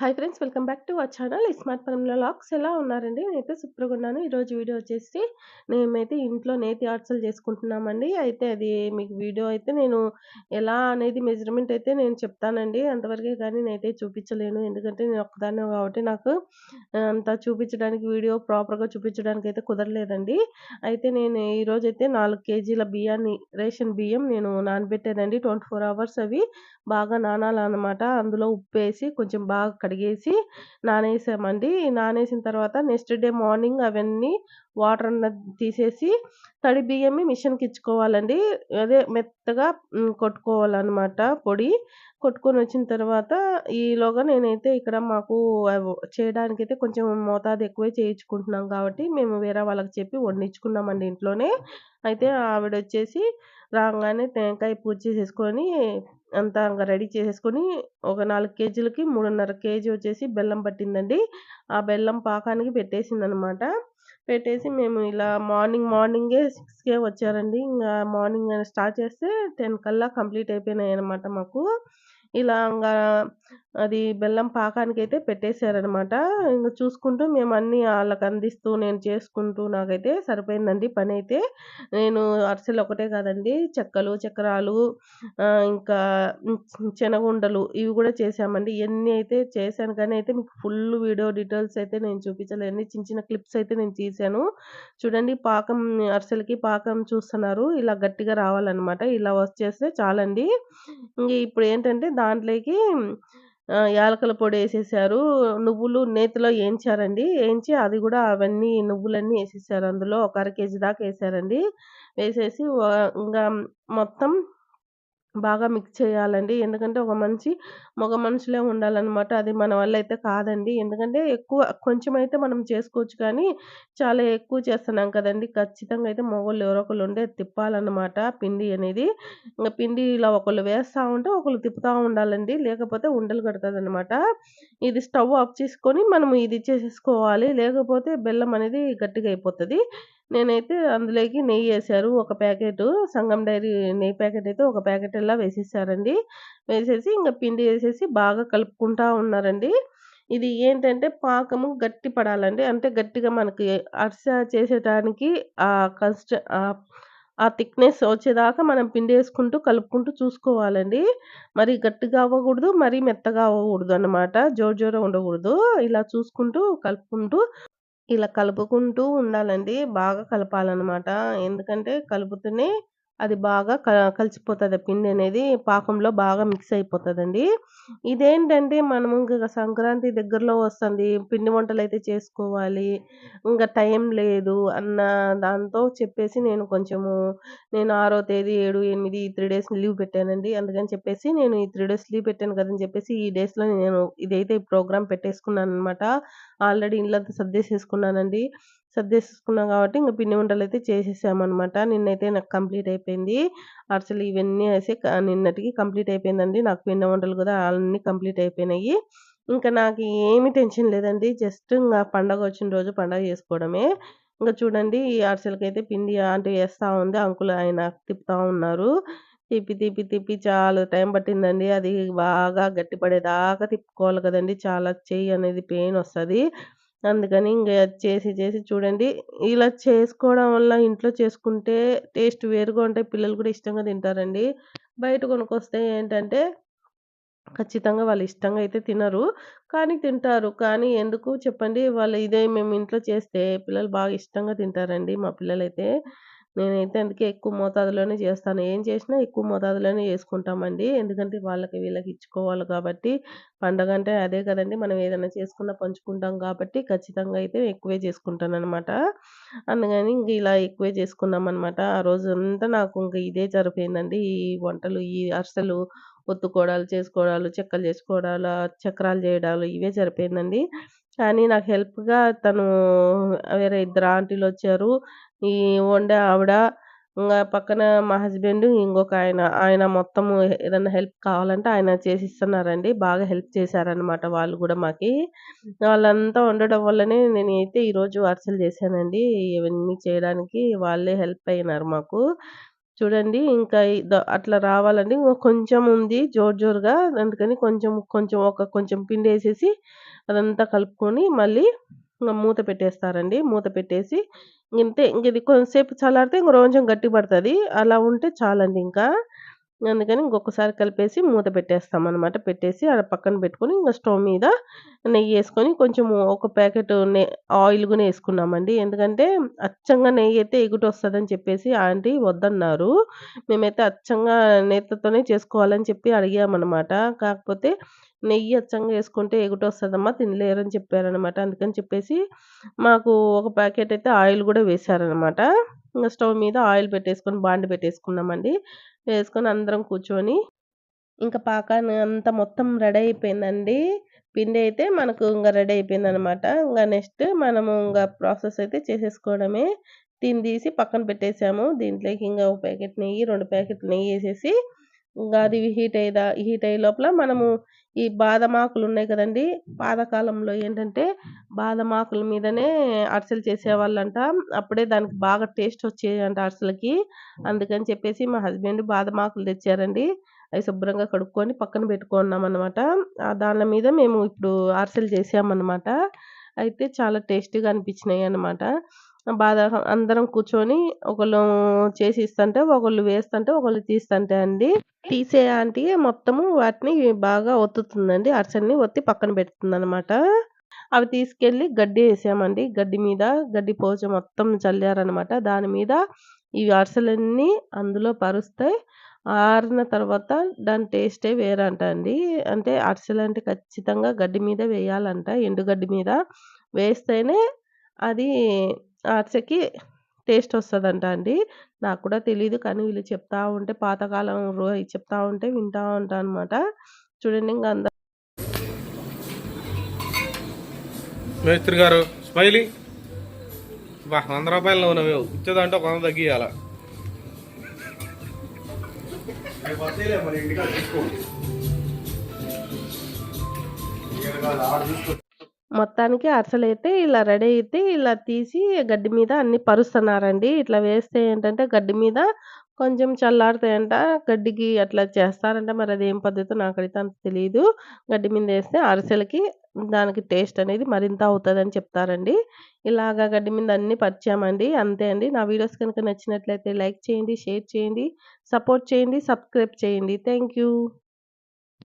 Hi friends welcome back to our channel smart పరంలో లాక్స్ ఎలా ఉన్నారండి? నేనైతే సూపర్గా ఉన్నాను. ఈరోజు వీడియో వచ్చేసి మేమైతే ఇంట్లో నేతి ఆర్ట్స్లు చేసుకుంటున్నామండి. అయితే అది మీకు వీడియో అయితే నేను ఎలా అనేది మెజర్మెంట్ అయితే నేను చెప్తానండి. అంతవరకే కానీ నేనైతే చూపించలేను. ఎందుకంటే నేను ఒక్కదాన్ని కాబట్టి నాకు అంత చూపించడానికి వీడియో ప్రాపర్గా చూపించడానికి అయితే కుదరలేదండి. అయితే నేను ఈరోజు అయితే నాలుగు కేజీల బియ్యాన్ని రేషన్ బియ్యం నేను నానబెట్టానండి. ట్వంటీ ఫోర్ అవర్స్ అవి బాగా నానాలన్నమాట. అందులో ఉప్పు వేసి కొంచెం బాగా కడిగేసి నానేసామండి. నానేసిన తర్వాత నెక్స్ట్ డే మార్నింగ్ అవన్నీ వాటర్ అన్నది తీసేసి తడి బియ్యమే మిషన్కి ఇచ్చుకోవాలండి. అదే మెత్తగా కొట్టుకోవాలన్నమాట పొడి. కొట్టుకొని వచ్చిన తర్వాత ఈలోగా నేనైతే ఇక్కడ మాకు చేయడానికైతే కొంచెం మోతాదు ఎక్కువే చేయించుకుంటున్నాం కాబట్టి మేము వేరే వాళ్ళకి చెప్పి వండించుకున్నామండి ఇంట్లోనే. అయితే ఆవిడ వచ్చేసి రాగానే టెంకాయ పూజ చేసేసుకొని అంతా ఇంకా రెడీ చేసేసుకొని ఒక నాలుగు కేజీలకి మూడున్నర కేజీ వచ్చేసి బెల్లం పట్టిందండి. ఆ బెల్లం పాకానికి పెట్టేసిందనమాట. పెట్టేసి మేము ఇలా మార్నింగ్ మార్నింగే సిక్స్కే వచ్చారండి. ఇంకా మార్నింగ్ స్టార్ట్ చేస్తే టెన్ కల్లా కంప్లీట్ అయిపోయినాయి అనమాట మాకు. ఇలా ఇంకా అది బెల్లం పాకానికైతే పెట్టేశారనమాట ఇంక చూసుకుంటూ మేము అన్నీ వాళ్ళకి అందిస్తూ నేను చేసుకుంటూ నాకైతే సరిపోయిందండి పని అయితే నేను అరిసెలు ఒకటే కాదండి చెక్కలు చక్రాలు ఇంకా శనగుండలు ఇవి కూడా చేసామండి ఇవన్నీ అయితే చేశాను కానీ అయితే మీకు ఫుల్ వీడియో డీటెయిల్స్ అయితే నేను చూపించలేను చిన్న చిన్న క్లిప్స్ అయితే నేను తీసాను చూడండి పాకం అరిసెలకి పాకం చూస్తున్నారు. ఇలా గట్టిగా రావాలన్నమాట. ఇలా వచ్చేస్తే చాలండి. ఇంక ఇప్పుడు ఏంటంటే దాంట్లోకి యాలకుల పొడి వేసేసారు. నువ్వులు నేతిలో వేయించారండి వేయించి అది కూడా అవన్నీ నువ్వులన్నీ వేసేసారు. అందులో ఒక అర కేజీ దాకా వేసారండి. వేసేసి ఇంకా మొత్తం బాగా మిక్స్ చేయాలండి. ఎందుకంటే ఒక మనిషి మగ మనుషులే ఉండాలన్నమాట. అది మన వల్ల అయితే కాదండి. ఎందుకంటే ఎక్కువ కొంచెం అయితే మనం చేసుకోవచ్చు కానీ చాలా ఎక్కువ చేస్తున్నాం కదండి. ఖచ్చితంగా అయితే మగవాళ్ళు ఎవరో ఒకళ్ళు ఉండే తిప్పాలన్నమాట పిండి అనేది. ఇంకా పిండి ఇలా ఒకళ్ళు వేస్తూ ఉంటే ఒకళ్ళు తిప్పుతూ ఉండాలండి. లేకపోతే ఉండలు కడుతుంది అనమాట ఇది స్టవ్ ఆఫ్ చేసుకొని మనం ఇది చేసేసుకోవాలి. లేకపోతే బెల్లం అనేది గట్టిగా అయిపోతుంది. నేనైతే అందులోకి నెయ్యి వేశారు ఒక ప్యాకెట్ సంగం డైరీ నెయ్యి ప్యాకెట్ అయితే ఒక ప్యాకెట్ ఇలా వేసేసారండి. వేసేసి ఇంకా పిండి వేసేసి బాగా కలుపుకుంటా ఉన్నారండి. ఇది ఏంటంటే పాకము గట్టి పడాలండి. అంటే గట్టిగా మనకి అరిసె చేసేటానికి ఆ కన్స్ట ఆ థిక్నెస్ వచ్చేదాకా మనం పిండి వేసుకుంటూ కలుపుకుంటూ చూసుకోవాలండి. మరి గట్టిగా అవ్వకూడదు మరి మెత్తగా అవ్వకూడదు అనమాట జోరు జోర ఉండకూడదు. ఇలా చూసుకుంటూ కలుపుకుంటూ ఇలా కలుపుకుంటూ ఉండాలండి. బాగా కలపాలన్నమాట. ఎందుకంటే కలుపుతూనే అది బాగా క కలిసిపోతుంది పిండి అనేది పాకంలో బాగా మిక్స్ అయిపోతుందండి. ఇదేంటంటే మనము ఇంకా సంక్రాంతి దగ్గరలో వస్తుంది పిండి వంటలు అయితే చేసుకోవాలి ఇంకా టైం లేదు అన్న దాంతో చెప్పేసి నేను కొంచెము నేను ఆరో తేదీ ఏడు ఎనిమిది ఈ త్రీ డేస్ లీవ్ పెట్టానండి. అందుకని చెప్పేసి నేను ఈ త్రీ డేస్ లీవ్ పెట్టాను కదని చెప్పేసి ఈ డేస్లో నేను ఇదైతే ప్రోగ్రామ్ పెట్టేసుకున్నాను అనమాట ఆల్రెడీ ఇల్లంతా సర్దేసేసుకున్నానండి. సర్దేసుకున్నాం కాబట్టి ఇంకా పిండి వంటలు అయితే చేసేసామన్నమాట. నిన్నైతే నాకు కంప్లీట్ అయిపోయింది. అసలు ఇవన్నీ వేసి నిన్నటికి కంప్లీట్ అయిపోయిందండి. నాకు పిండి వంటలు కూడా అన్నీ కంప్లీట్ అయిపోయినాయి. ఇంకా నాకు ఏమి టెన్షన్ లేదండి. జస్ట్ ఇంకా పండగ వచ్చిన రోజు పండగ చేసుకోవడమే. ఇంకా చూడండి ఈ అరిసెలకైతే పిండి అంటే వేస్తూ ఉంది. అంకులు ఆయన తిప్పుతూ ఉన్నారు. తిప్పి తిప్పి తిప్పి చాలా టైం పట్టిందండి. అది బాగా గట్టిపడేదాకా తిప్పుకోవాలి కదండి. చాలా చెయ్యి అనేది పెయిన్ వస్తుంది. అందుకని ఇంక చేసి చేసి చూడండి. ఇలా చేసుకోవడం వల్ల ఇంట్లో చేసుకుంటే టేస్ట్ వేరుగా ఉంటాయి. పిల్లలు కూడా ఇష్టంగా తింటారండి. బయట కొనుక్కొస్తే ఏంటంటే ఖచ్చితంగా వాళ్ళు ఇష్టంగా అయితే తినరు. కానీ తింటారు. కానీ ఎందుకు? చెప్పండి. వాళ్ళు ఇదే మేము ఇంట్లో చేస్తే పిల్లలు బాగా ఇష్టంగా తింటారండి మా పిల్లలైతే. నేనైతే అందుకే ఎక్కువ మోతాదులోనే చేస్తాను. ఏం చేసినా ఎక్కువ మోతాదులోనే చేసుకుంటామండి. ఎందుకంటే వాళ్ళకి వీళ్ళకి ఇచ్చుకోవాలి కాబట్టి పండగ అంటే అదే కదండి. మనం ఏదైనా చేసుకున్నా పంచుకుంటాం కాబట్టి ఖచ్చితంగా అయితే ఎక్కువే చేసుకుంటాను అనమాట అందుకని ఇంక ఇలా ఎక్కువే చేసుకున్నాం అనమాట ఆ రోజు అంతా నాకు ఇంక ఇదే జరిపోయిందండి. ఈ వంటలు ఈ అరిసెలు ఒత్తుకోవడాలు చేసుకోవడాలు చెక్కలు చేసుకోవడాలు చక్రాలు చేయడాలు ఇవే సరిపోయిందండి కానీ నాకు హెల్ప్గా తను వేరే ఇద్దరు ఆంటీలు వచ్చారు. ఈ వండే ఆవిడ ఇంకా పక్కన మా హస్బెండ్ ఇంకొక ఆయన ఆయన మొత్తము ఏదైనా హెల్ప్ కావాలంటే ఆయన చేసిస్తున్నారండి. బాగా హెల్ప్ చేశారనమాట వాళ్ళు కూడా మాకి. వాళ్ళంతా ఉండడం వల్లనే నేనైతే ఈరోజు అరిసెలు చేశానండి. ఇవన్నీ చేయడానికి వాళ్ళే హెల్ప్ అయినారు మాకు. చూడండి ఇంకా అట్లా రావాలండి. కొంచెం ఉంది జోరు జోరుగా. అందుకని కొంచెం కొంచెం ఒక కొంచెం పిండి వేసేసి అదంతా కలుపుకొని మళ్ళీ మూత పెట్టేస్తారండి. మూత పెట్టేసి ఇంతే ఇంక ఇది కొంతసేపు చల్లారితే ఇంక కొంచెం గట్టి పడుతుంది అలా ఉంటే చాలండి ఇంకా. అందుకని ఇంకొకసారి కలిపేసి మూత పెట్టేస్తామనమాట. పెట్టేసి ఆడ పక్కన పెట్టుకొని ఇంకా స్టవ్ మీద నెయ్యి వేసుకొని కొంచెం ఒక ప్యాకెట్ ఆయిల్ కూడా వేసుకున్నామండి ఎందుకంటే అచ్చంగా నెయ్యి అయితే ఎగుటి వస్తుందని చెప్పేసి ఆంటీ వద్దన్నారు. మేమైతే అచ్చంగా నేతతోనే చేసుకోవాలని చెప్పి అడిగామనమాట. కాకపోతే నెయ్యి అచ్చంగా వేసుకుంటే ఎగుటి వస్తుందమ్మా తినలేరని చెప్పారనమాట. అందుకని చెప్పేసి మాకు ఒక ప్యాకెట్ అయితే ఆయిల్ కూడా వేశారనమాట. ఇంకా స్టవ్ మీద ఆయిల్ పెట్టేసుకొని బాండి పెట్టేసుకున్నామండి. వేసుకొని అందరం కూర్చొని ఇంకా పాకాన్ని అంతా మొత్తం రెడీ అయిపోయిందండి. పిండి అయితే మనకు ఇంకా రెడీ అయిపోయిందనమాట. ఇంకా నెక్స్ట్ మనము ఇంకా ప్రాసెస్ అయితే చేసేసుకోవడమే. టిన్ తీసి పక్కన పెట్టేసాము. దీంట్లోకి ఇంకా ఒక ప్యాకెట్ నెయ్యి, రెండు ప్యాకెట్లు నెయ్యేసేసి ఇంకా అది హీట్ అయ్యేదా హీట్ అయ్యే లోపల మనము ఈ బాదం ఆకులున్నాయి కదండీ! పాతకాలంలో ఏంటంటే బాదం ఆకుల మీదనే అరిసెలు చేసేవాళ్ళంట. అప్పుడే దానికి బాగా టేస్ట్ వచ్చేయంట అరిసెలకి. అందుకని చెప్పేసి మా హస్బెండ్ బాదం ఆకులు తెచ్చారండి. అవి శుభ్రంగా కడుక్కొని పక్కన పెట్టుకున్నామనమాట. ఆ దాని మీద మేము ఇప్పుడు అరిసెలు చేసామనమాట. అయితే చాలా టేస్టీగా అనిపించినాయి అనమాట బాధ అందరం కూర్చొని ఒకళ్ళు చేసి ఇస్తుంటే ఒకళ్ళు వేస్తుంటే ఒకళ్ళు తీస్తుంటే అండి. తీసే ఆంటీ మొత్తము వాటిని బాగా ఒత్తుతుందండి. అరిసెలని ఒత్తి పక్కన పెడుతుందనమాట. అవి తీసుకెళ్ళి గడ్డి వేసామండి గడ్డి మీద గడ్డి పోచ మొత్తం చల్లారనమాట. దాని మీద ఈ అరిసెలన్నీ అందులో పరుస్తే ఆరిన తర్వాత దాని టేస్టే వేరంట అండి. అంటే అరిసెలంటే ఖచ్చితంగా గడ్డి మీద వేయాలంట. ఎండుగడ్డి మీద వేస్తేనే అది అరిసెకి టేస్ట్ వస్తదంట అండి. నాకు కూడా తెలీదు. కానీ వీళ్ళు చెప్తా ఉంటే పాతకాలం రో చెప్తా ఉంటే వింటా ఉంటా అనమాట. చూడండి ఇంగ అంద మేస్త్రి గారు స్మైలీ బా వంద రూపాయలు నువ్వు ఇచ్చేదంటే ఒక వంద తగ్గియాల మన మొత్తానికి అరిసెలైతే ఇలా రెడీ అయితే ఇలా తీసి గడ్డి మీద అన్ని పరుస్తున్నారండి. ఇట్లా వేస్తే ఏంటంటే గడ్డి మీద కొంచెం చల్లారుతాయంట. గడ్డికి అట్లా చేస్తారంట. మరి అదేం పద్ధతో నాకైతే అంత తెలియదు గడ్డి మీద వేస్తే అరిసెలకి దానికి టేస్ట్ అనేది మరింత అవుతుందని చెప్తారండి. ఇలాగా గడ్డి మీద అన్నీ పరిచామండి. అంతే అండి. నా వీడియోస్ కనుక నచ్చినట్లయితే లైక్ చేయండి, షేర్ చేయండి, సపోర్ట్ చేయండి, సబ్స్క్రైబ్ చేయండి. Thank you.